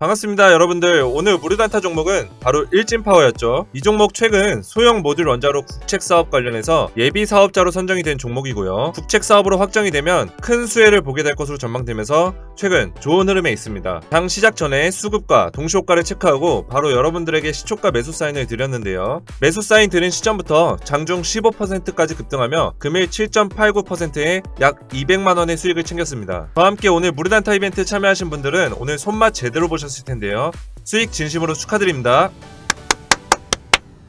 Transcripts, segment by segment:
반갑습니다 여러분들. 오늘 무르단타 종목은 바로 일진파워였죠. 이 종목 최근 소형 모듈 원자로 국책사업 관련해서 예비 사업자로 선정이 된 종목이고요. 국책사업으로 확정이 되면 큰 수혜를 보게 될 것으로 전망되면서 최근 좋은 흐름에 있습니다. 장 시작 전에 수급과 동시효과를 체크하고 바로 여러분들에게 시초가 매수 사인을 드렸는데요. 매수 사인 드린 시점부터 장중 15%까지 급등하며 금일 7.89%에 약 200만원의 수익을 챙겼습니다. 저와 함께 오늘 무르단타 이벤트 참여하신 분들은 오늘 손맛 제대로 보셨 을 텐데요. 수익 진심으로 축하드립니다.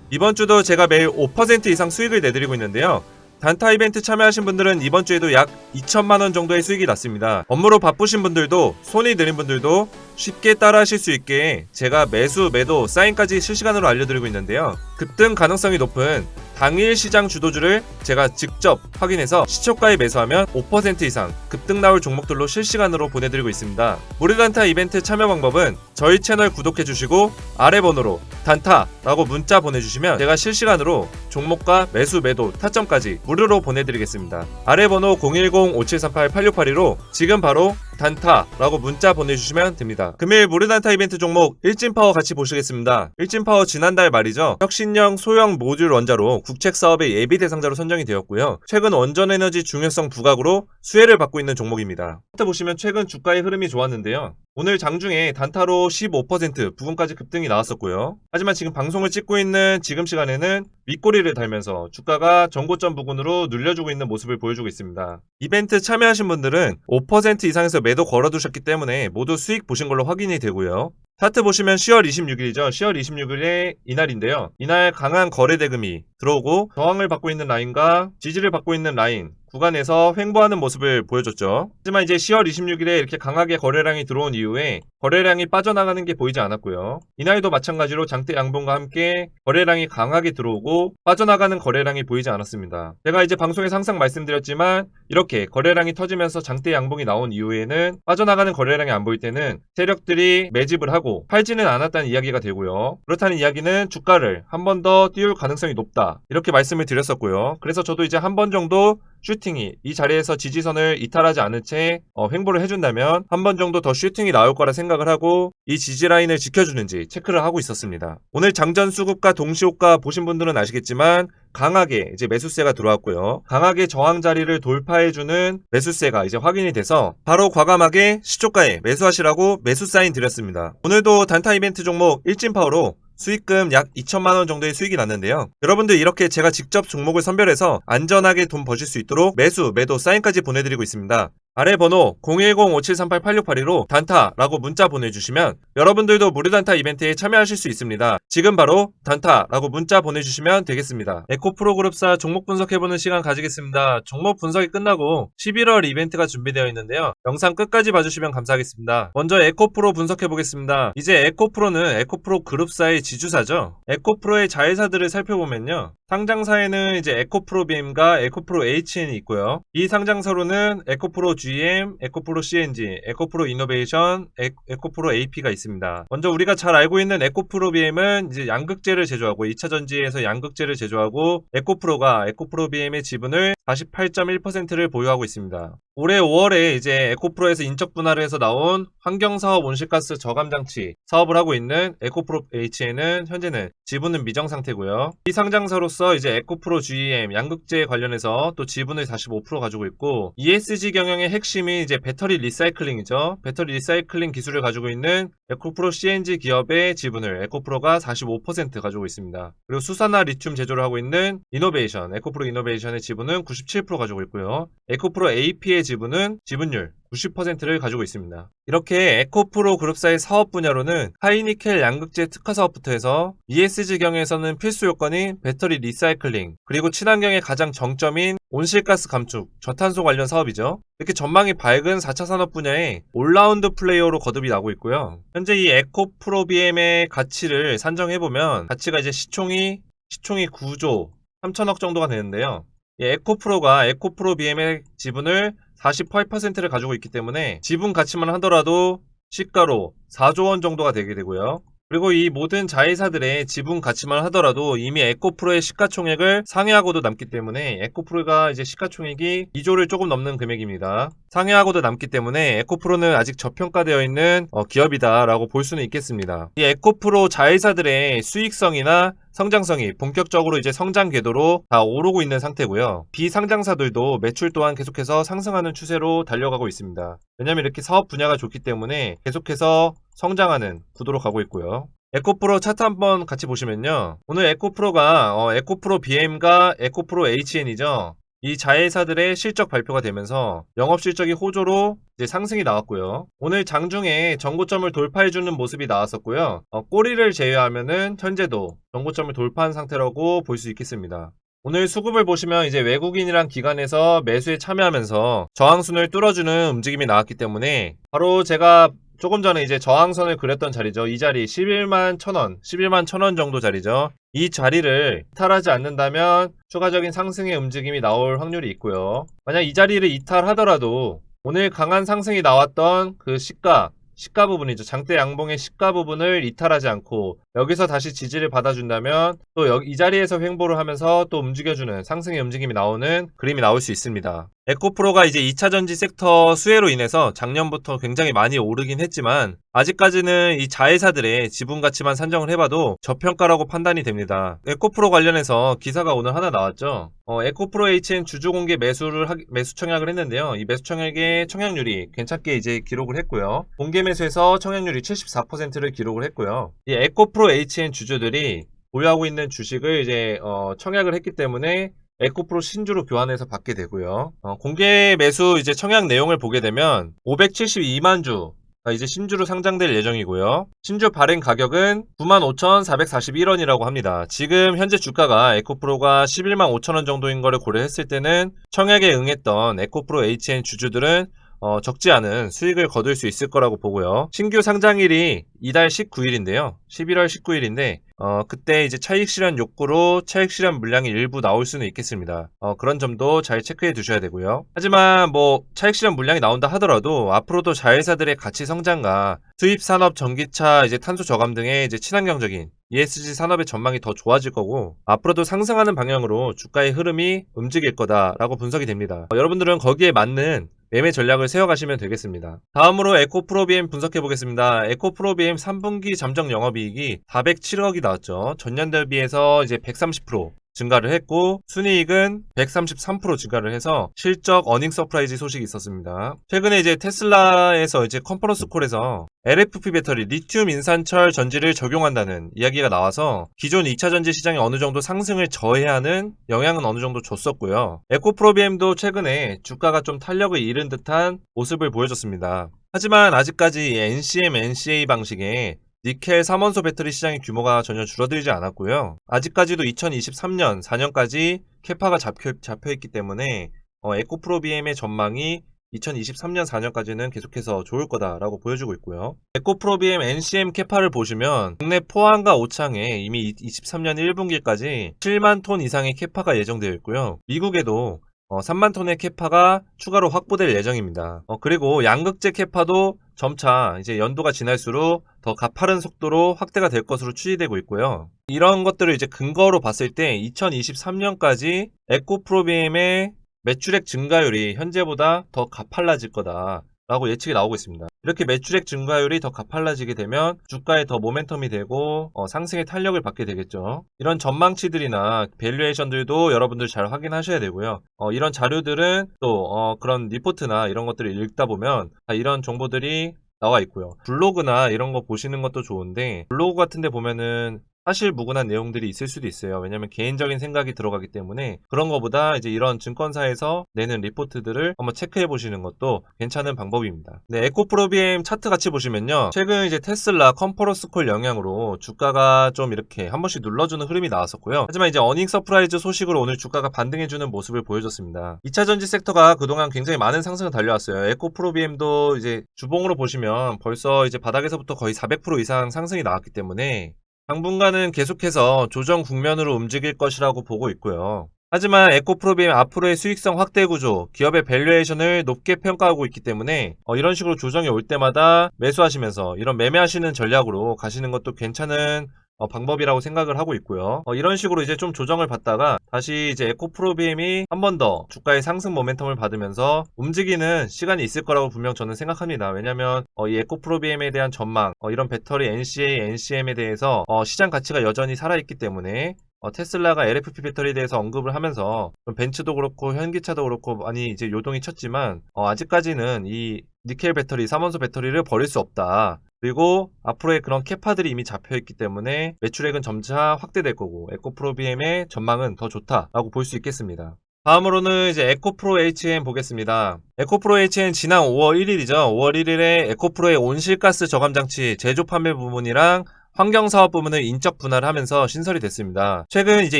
이번 주도 제가 매일 5% 이상 수익을 내드리고 있는데요. 단타 이벤트 참여하신 분들은 이번 주에도 약 2천만 원 정도의 수익이 났습니다. 업무로 바쁘신 분들도 손이 느린 분들도 쉽게 따라 하실 수 있게 제가 매수, 매도, 사인까지 실시간으로 알려드리고 있는데요. 급등 가능성이 높은 당일 시장 주도주를 제가 직접 확인해서 시초가에 매수하면 5% 이상 급등 나올 종목들로 실시간으로 보내드리고 있습니다. 무료단타 이벤트 참여 방법은 저희 채널 구독해주시고 아래 번호로 단타라고 문자 보내주시면 제가 실시간으로 종목과 매수, 매도, 타점까지 무료로 보내드리겠습니다. 아래 번호 010-5738-8682로 지금 바로 단타라고 문자 보내주시면 됩니다. 금일 무료단타 이벤트 종목 일진파워 같이 보시겠습니다. 일진파워 지난달 말이죠. 혁신형 소형 모듈 원자로 국책 사업의 예비 대상자로 선정이 되었고요. 최근 원전 에너지 중요성 부각으로 수혜를 받고 있는 종목입니다. 차트 보시면 최근 주가의 흐름이 좋았는데요. 오늘 장중에 단타로 15% 부근까지 급등이 나왔었고요. 하지만 지금 방송을 찍고 있는 지금 시간에는 윗꼬리를 달면서 주가가 전고점 부근으로 눌려주고 있는 모습을 보여주고 있습니다. 이벤트 참여하신 분들은 5% 이상에서 매도 걸어두셨기 때문에 모두 수익 보신 걸로 확인이 되고요. 차트 보시면 10월 26일이죠. 10월 26일에 이날인데요. 이날 강한 거래 대금이 들어오고 저항을 받고 있는 라인과 지지를 받고 있는 라인 구간에서 횡보하는 모습을 보여줬죠. 하지만 이제 10월 26일에 이렇게 강하게 거래량이 들어온 이후에 거래량이 빠져나가는 게 보이지 않았고요. 이날도 마찬가지로 장대 양봉과 함께 거래량이 강하게 들어오고 빠져나가는 거래량이 보이지 않았습니다. 제가 이제 방송에서 항상 말씀드렸지만 이렇게 거래량이 터지면서 장대 양봉이 나온 이후에는 빠져나가는 거래량이 안 보일 때는 세력들이 매집을 하고 팔지는 않았다는 이야기가 되고요. 그렇다는 이야기는 주가를 한 번 더 띄울 가능성이 높다. 이렇게 말씀을 드렸었고요. 그래서 저도 이제 한 번 정도 슈팅이 이 자리에서 지지선을 이탈하지 않은 채 어, 횡보를 해준다면 한 번 정도 더 슈팅이 나올 거라 생각을 하고 이 지지 라인을 지켜주는지 체크를 하고 있었습니다. 오늘 장전 수급과 동시효과 보신 분들은 아시겠지만 강하게 이제 매수세가 들어왔고요. 강하게 저항 자리를 돌파해주는 매수세가 이제 확인이 돼서 바로 과감하게 시초가에 매수하시라고 매수 사인 드렸습니다. 오늘도 단타 이벤트 종목 일진파워로 수익금 약 2천만 원 정도의 수익이 났는데요. 여러분들 이렇게 제가 직접 종목을 선별해서 안전하게 돈 버실 수 있도록 매수, 매도, 사인까지 보내드리고 있습니다. 아래 번호 010-5738-8682로 단타라고 문자 보내주시면 여러분들도 무료 단타 이벤트에 참여하실 수 있습니다. 지금 바로 단타라고 문자 보내주시면 되겠습니다. 에코프로 그룹사 종목 분석해보는 시간 가지겠습니다. 종목 분석이 끝나고 11월 이벤트가 준비되어 있는데요. 영상 끝까지 봐주시면 감사하겠습니다. 먼저 에코프로 분석해보겠습니다. 이제 에코프로는 에코프로 그룹사의 지주사죠. 에코프로의 자회사들을 살펴보면요. 상장사에는 이제 에코프로 BM과 에코프로 HN이 있고요. 이 상장사로는 에코프로 GM, 에코프로 CNG, 에코프로 이노베이션, 에, 에코프로 AP가 있습니다. 먼저 우리가 잘 알고 있는 에코프로 BM은 이제 양극재를 제조하고 2차 전지에서 양극재를 제조하고 에코프로가 에코프로 BM의 지분을 48.1%를 보유하고 있습니다. 올해 5월에 이제 에코프로에서 인적 분할을 해서 나온 환경사업 온실가스 저감 장치 사업을 하고 있는 에코프로 H에는 현재는 지분은 미정 상태고요. 이 상장사로서 이제 에코프로 GM 양극재 관련해서 또 지분을 45% 가지고 있고 ESG 경영의 핵심이 이제 배터리 리사이클링이죠. 배터리 리사이클링 기술을 가지고 있는 에코프로 CNG 기업의 지분을 에코프로가 45% 가지고 있습니다. 그리고 수산화 리튬 제조를 하고 있는 이노베이션, 에코프로 이노베이션의 지분은 97% 가지고 있고요. 에코프로 AP의 지분은 지분율 90%를 가지고 있습니다. 이렇게 에코프로 그룹사의 사업 분야로는 하이니켈 양극재 특화 사업부터 해서 ESG 경에서는 필수 요건인 배터리 리사이클링, 그리고 친환경의 가장 정점인 온실가스 감축, 저탄소 관련 사업이죠. 이렇게 전망이 밝은 4차 산업 분야에 올라운드 플레이어로 거듭이 나고 있고요. 현재 이 에코프로 BM의 가치를 산정해보면 가치가 이제 시총이 시총이 9조 3천억 정도가 되는데요. 이 에코프로가 에코프로 BM의 지분을 48%를 가지고 있기 때문에 지분 가치만 하더라도 시가로 4조 원 정도가 되게 되고요. 그리고 이 모든 자회사들의 지분 가치만 하더라도 이미 에코프로의 시가총액을 상회하고도 남기 때문에 에코프로가 이제 시가총액이 2조를 조금 넘는 금액입니다. 상회하고도 남기 때문에 에코프로는 아직 저평가되어 있는 어, 기업이다라고 볼 수는 있겠습니다. 이 에코프로 자회사들의 수익성이나 성장성이 본격적으로 이제 성장 궤도로 다 오르고 있는 상태고요. 비상장사들도 매출 또한 계속해서 상승하는 추세로 달려가고 있습니다. 왜냐하면 이렇게 사업 분야가 좋기 때문에 계속해서 성장하는 구도로 가고 있고요. 에코프로 차트 한번 같이 보시면요. 오늘 에코프로가 어, 에코프로 BM과 에코프로 HN이죠. 이 자회사들의 실적 발표가 되면서 영업 실적이 호조로 이제 상승이 나왔고요. 오늘 장중에 정고점을 돌파해주는 모습이 나왔었고요. 어, 꼬리를 제외하면은 현재도 정고점을 돌파한 상태라고 볼 수 있겠습니다. 오늘 수급을 보시면 이제 외국인이란 기관에서 매수에 참여하면서 저항순을 뚫어주는 움직임이 나왔기 때문에 바로 제가 조금 전에 이제 저항선을 그렸던 자리죠. 이 자리 11만 1000원, 11만 1000원 정도 자리죠. 이 자리를 이탈하지 않는다면 추가적인 상승의 움직임이 나올 확률이 있고요. 만약 이 자리를 이탈하더라도 오늘 강한 상승이 나왔던 그 시가 시가 부분이죠. 장대 양봉의 시가 부분을 이탈하지 않고 여기서 다시 지지를 받아준다면 또 이 자리에서 횡보를 하면서 또 움직여주는 상승의 움직임이 나오는 그림이 나올 수 있습니다. 에코프로가 이제 2차 전지 섹터 수혜로 인해서 작년부터 굉장히 많이 오르긴 했지만 아직까지는 이 자회사들의 지분 가치만 산정을 해봐도 저평가라고 판단이 됩니다. 에코프로 관련해서 기사가 오늘 하나 나왔죠. 어, 에코프로 HN 주주 공개 매수를 하, 매수 청약을 했는데요. 이 매수 청약의 청약률이 괜찮게 이제 기록을 했고요. 공개 매수에서 청약률이 74%를 기록을 했고요. 이 에코프로 HN 주주들이 보유하고 있는 주식을 이제 어, 청약을 했기 때문에 에코프로 신주로 교환해서 받게 되고요. 어, 공개 매수 이제 청약 내용을 보게 되면 572만 주 아, 이제 신주로 상장될 예정이고요. 신주 발행 가격은 95,441원이라고 합니다. 지금 현재 주가가 에코프로가 11만 5천원 정도인 거를 고려했을 때는 청약에 응했던 에코프로 HN 주주들은 어, 적지 않은 수익을 거둘 수 있을 거라고 보고요. 신규 상장일이 이달 19일인데요. 11월 19일인데 어, 그때 이제 차익 실현 욕구로 차익 실현 물량이 일부 나올 수는 있겠습니다. 어, 그런 점도 잘 체크해 두셔야 되고요. 하지만 뭐 차익 실현 물량이 나온다 하더라도 앞으로도 자회사들의 가치 성장과 수입 산업 전기차 이제 탄소 저감 등의 이제 친환경적인 ESG 산업의 전망이 더 좋아질 거고 앞으로도 상승하는 방향으로 주가의 흐름이 움직일 거다라고 분석이 됩니다. 어, 여러분들은 거기에 맞는 매매 전략을 세워가시면 되겠습니다. 다음으로 에코프로비엠 분석해 보겠습니다. 에코프로비엠 3분기 잠정 영업이익이 407억이 나왔죠. 전년 대비해서 이제 130% 증가를 했고 순이익은 133% 증가를 해서 실적 어닝 서프라이즈 소식이 있었습니다. 최근에 이제 테슬라에서 이제 컨퍼런스 콜에서 LFP 배터리 리튬 인산철 전지를 적용한다는 이야기가 나와서 기존 2차 전지 시장이 어느 정도 상승을 저해하는 영향은 어느 정도 줬었고요. 에코프로비엠도 최근에 주가가 좀 탄력을 잃은 듯한 모습을 보여줬습니다. 하지만 아직까지 NCM, NCA 방식의 니켈 3원소 배터리 시장의 규모가 전혀 줄어들지 않았고요. 아직까지도 2023년 4년까지 캐파가 잡혀, 잡혀있기 때문에 어, 에코프로비엠의 전망이 2023년 4년까지는 계속해서 좋을 거다라고 보여주고 있고요. 에코프로비엠 NCM 캐파를 보시면 국내 포항과 오창에 이미 23년 1분기까지 7만 톤 이상의 캐파가 예정되어 있고요. 미국에도 어, 3만 톤의 캐파가 추가로 확보될 예정입니다. 어, 그리고 양극재 캐파도 점차 이제 연도가 지날수록 더 가파른 속도로 확대가 될 것으로 추이되고 있고요. 이런 것들을 이제 근거로 봤을 때 2023년까지 에코프로비엠의 매출액 증가율이 현재보다 더 가팔라질 거다. 라고 예측이 나오고 있습니다. 이렇게 매출액 증가율이 더 가팔라지게 되면 주가에 더 모멘텀이 되고 어, 상승의 탄력을 받게 되겠죠. 이런 전망치들이나 밸류에이션들도 여러분들 잘 확인하셔야 되고요. 어, 이런 자료들은 또 어, 그런 리포트나 이런 것들을 읽다 보면 이런 정보들이 나와 있고요. 블로그나 이런 거 보시는 것도 좋은데 블로그 같은 데 보면은 사실 무근한 내용들이 있을 수도 있어요. 왜냐면 개인적인 생각이 들어가기 때문에 그런 것보다 이제 이런 증권사에서 내는 리포트들을 한번 체크해 보시는 것도 괜찮은 방법입니다. 네, 에코프로비엠 차트 같이 보시면요. 최근 이제 테슬라 컨퍼런스콜 영향으로 주가가 좀 이렇게 한 번씩 눌러주는 흐름이 나왔었고요. 하지만 이제 어닝 서프라이즈 소식으로 오늘 주가가 반등해주는 모습을 보여줬습니다. 2차 전지 섹터가 그동안 굉장히 많은 상승을 달려왔어요. 에코프로비엠도 이제 주봉으로 보시면 벌써 이제 바닥에서부터 거의 400% 이상 상승이 나왔기 때문에 당분간은 계속해서 조정 국면으로 움직일 것이라고 보고 있고요. 하지만 에코프로비엠 앞으로의 수익성 확대 구조, 기업의 밸류에이션을 높게 평가하고 있기 때문에 어, 이런 식으로 조정이 올 때마다 매수하시면서 이런 매매하시는 전략으로 가시는 것도 괜찮은 어, 방법이라고 생각을 하고 있고요. 어, 이런 식으로 이제 좀 조정을 받다가 다시 이제 에코프로비엠이 한 번 더 주가의 상승 모멘텀을 받으면서 움직이는 시간이 있을 거라고 분명 저는 생각합니다. 왜냐면 어, 이 에코프로비엠에 대한 전망, 어, 이런 배터리 NCA, NCM에 대해서 어, 시장 가치가 여전히 살아있기 때문에 어, 테슬라가 LFP 배터리에 대해서 언급을 하면서 좀 벤츠도 그렇고 현기차도 그렇고 많이 이제 요동이 쳤지만 어, 아직까지는 이 니켈 배터리, 삼원소 배터리를 버릴 수 없다. 그리고 앞으로의 그런 캐파들이 이미 잡혀있기 때문에 매출액은 점차 확대될 거고 에코프로비엠의 전망은 더 좋다라고 볼 수 있겠습니다. 다음으로는 이제 에코프로 HN 보겠습니다. 에코프로 HN 지난 5월 1일이죠. 5월 1일에 에코프로의 온실가스 저감 장치 제조 판매 부문이랑 환경사업 부문을 인적 분할을 하면서 신설이 됐습니다. 최근 이제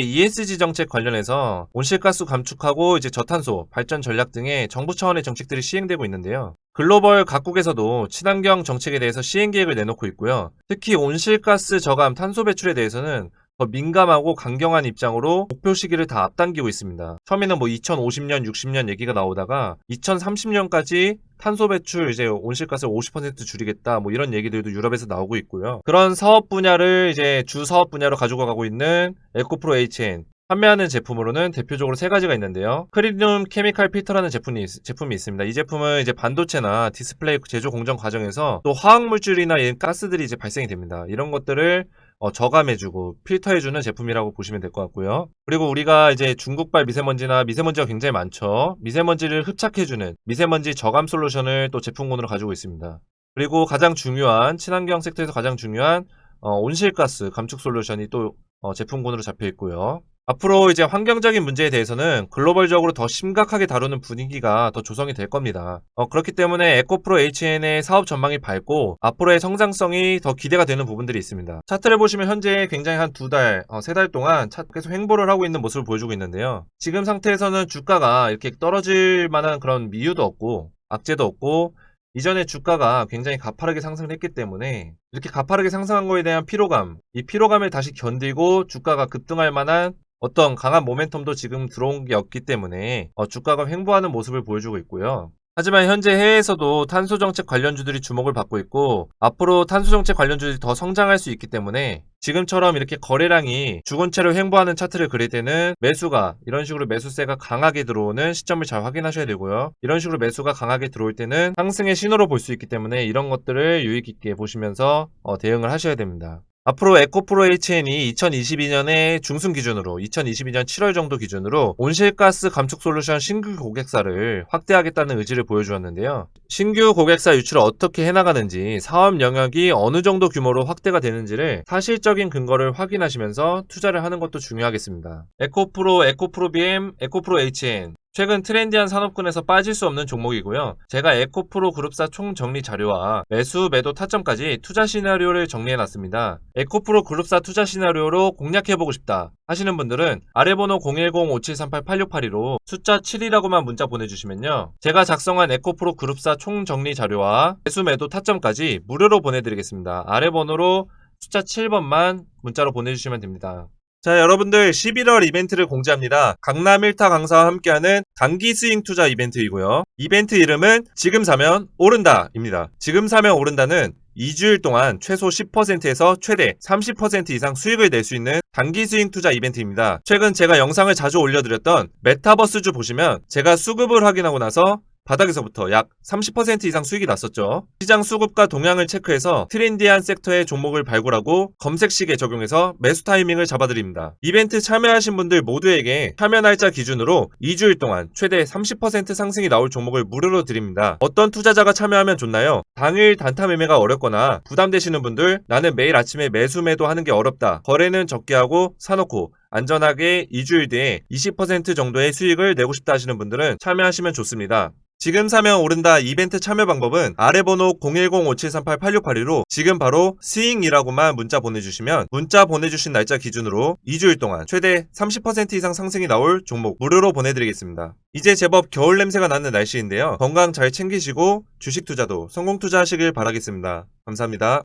ESG 정책 관련해서 온실가스 감축하고 이제 저탄소, 발전 전략 등의 정부 차원의 정책들이 시행되고 있는데요. 글로벌 각국에서도 친환경 정책에 대해서 시행 계획을 내놓고 있고요. 특히 온실가스 저감 탄소 배출에 대해서는 더 민감하고 강경한 입장으로 목표 시기를 다 앞당기고 있습니다. 처음에는 뭐 2050년, 60년 얘기가 나오다가 2030년까지 탄소 배출 이제 온실가스를 50% 줄이겠다 뭐 이런 얘기들도 유럽에서 나오고 있고요. 그런 사업 분야를 이제 주 사업 분야로 가지고 가고 있는 에코프로 HN 판매하는 제품으로는 대표적으로 세 가지가 있는데요. 크리듐 케미칼 필터라는 제품이, 있- 제품이 있습니다. 이 제품은 이제 반도체나 디스플레이 제조 공정 과정에서 또 화학물질이나 가스들이 이제 발생이 됩니다. 이런 것들을 어, 저감해주고 필터해주는 제품이라고 보시면 될 것 같고요. 그리고 우리가 이제 중국발 미세먼지나 미세먼지가 굉장히 많죠. 미세먼지를 흡착해주는 미세먼지 저감 솔루션을 또 제품군으로 가지고 있습니다. 그리고 가장 중요한 친환경 섹터에서 가장 중요한 어, 온실가스 감축 솔루션이 또 어, 제품군으로 잡혀 있고요. 앞으로 이제 환경적인 문제에 대해서는 글로벌적으로 더 심각하게 다루는 분위기가 더 조성이 될 겁니다. 어, 그렇기 때문에 에코프로 HN의 사업 전망이 밝고 앞으로의 성장성이 더 기대가 되는 부분들이 있습니다. 차트를 보시면 현재 굉장히 한 두 달, 어, 세 달 동안 차- 계속 횡보를 하고 있는 모습을 보여주고 있는데요. 지금 상태에서는 주가가 이렇게 떨어질 만한 그런 이유도 없고 악재도 없고 이전에 주가가 굉장히 가파르게 상승을 했기 때문에 이렇게 가파르게 상승한 거에 대한 피로감, 이 피로감을 다시 견디고 주가가 급등할 만한 어떤 강한 모멘텀도 지금 들어온 게 없기 때문에 어, 주가가 횡보하는 모습을 보여주고 있고요. 하지만 현재 해외에서도 탄소 정책 관련주들이 주목을 받고 있고 앞으로 탄소 정책 관련주들이 더 성장할 수 있기 때문에 지금처럼 이렇게 거래량이 죽은 채로 횡보하는 차트를 그릴 때는 매수가 이런 식으로 매수세가 강하게 들어오는 시점을 잘 확인하셔야 되고요. 이런 식으로 매수가 강하게 들어올 때는 상승의 신호로 볼 수 있기 때문에 이런 것들을 유의 깊게 보시면서 어, 대응을 하셔야 됩니다. 앞으로 에코프로 HN이 2022년의 중순 기준으로 2022년 7월 정도 기준으로 온실가스 감축 솔루션 신규 고객사를 확대하겠다는 의지를 보여주었는데요. 신규 고객사 유출을 어떻게 해나가는지 사업 영역이 어느 정도 규모로 확대가 되는지를 사실적인 근거를 확인하시면서 투자를 하는 것도 중요하겠습니다. 에코프로, 에코프로비엠, 에코프로 HN 최근 트렌디한 산업군에서 빠질 수 없는 종목이고요. 제가 에코프로 그룹사 총 정리 자료와 매수, 매도 타점까지 투자 시나리오를 정리해놨습니다. 에코프로 그룹사 투자 시나리오로 공략해보고 싶다 하시는 분들은 아래 번호 010-5738-8682로 숫자 7이라고만 문자 보내주시면요. 제가 작성한 에코프로 그룹사 총 정리 자료와 매수, 매도 타점까지 무료로 보내드리겠습니다. 아래 번호로 숫자 7번만 문자로 보내주시면 됩니다. 자, 여러분들 11월 이벤트를 공지합니다. 강남 1타 강사와 함께하는 단기 스윙 투자 이벤트이고요. 이벤트 이름은 지금 사면 오른다입니다. 지금 사면 오른다는 2주일 동안 최소 10%에서 최대 30% 이상 수익을 낼 수 있는 단기 스윙 투자 이벤트입니다. 최근 제가 영상을 자주 올려드렸던 메타버스주 보시면 제가 수급을 확인하고 나서 바닥에서부터 약 30% 이상 수익이 났었죠. 시장 수급과 동향을 체크해서 트렌디한 섹터의 종목을 발굴하고 검색식에 적용해서 매수 타이밍을 잡아드립니다. 이벤트 참여하신 분들 모두에게 참여 날짜 기준으로 2주일 동안 최대 30% 상승이 나올 종목을 무료로 드립니다. 어떤 투자자가 참여하면 좋나요? 당일 단타 매매가 어렵거나 부담되시는 분들 나는 매일 아침에 매수 매도 하는 게 어렵다. 거래는 적게 하고 사놓고 안전하게 2주일 뒤에 20% 정도의 수익을 내고 싶다 하시는 분들은 참여하시면 좋습니다. 지금 사면 오른다 이벤트 참여 방법은 아래 번호 010-5738-8682로 지금 바로 스윙이라고만 문자 보내주시면 문자 보내주신 날짜 기준으로 2주일 동안 최대 30% 이상 상승이 나올 종목 무료로 보내드리겠습니다. 이제 제법 겨울 냄새가 나는 날씨인데요. 건강 잘 챙기시고 주식 투자도 성공 투자하시길 바라겠습니다. 감사합니다.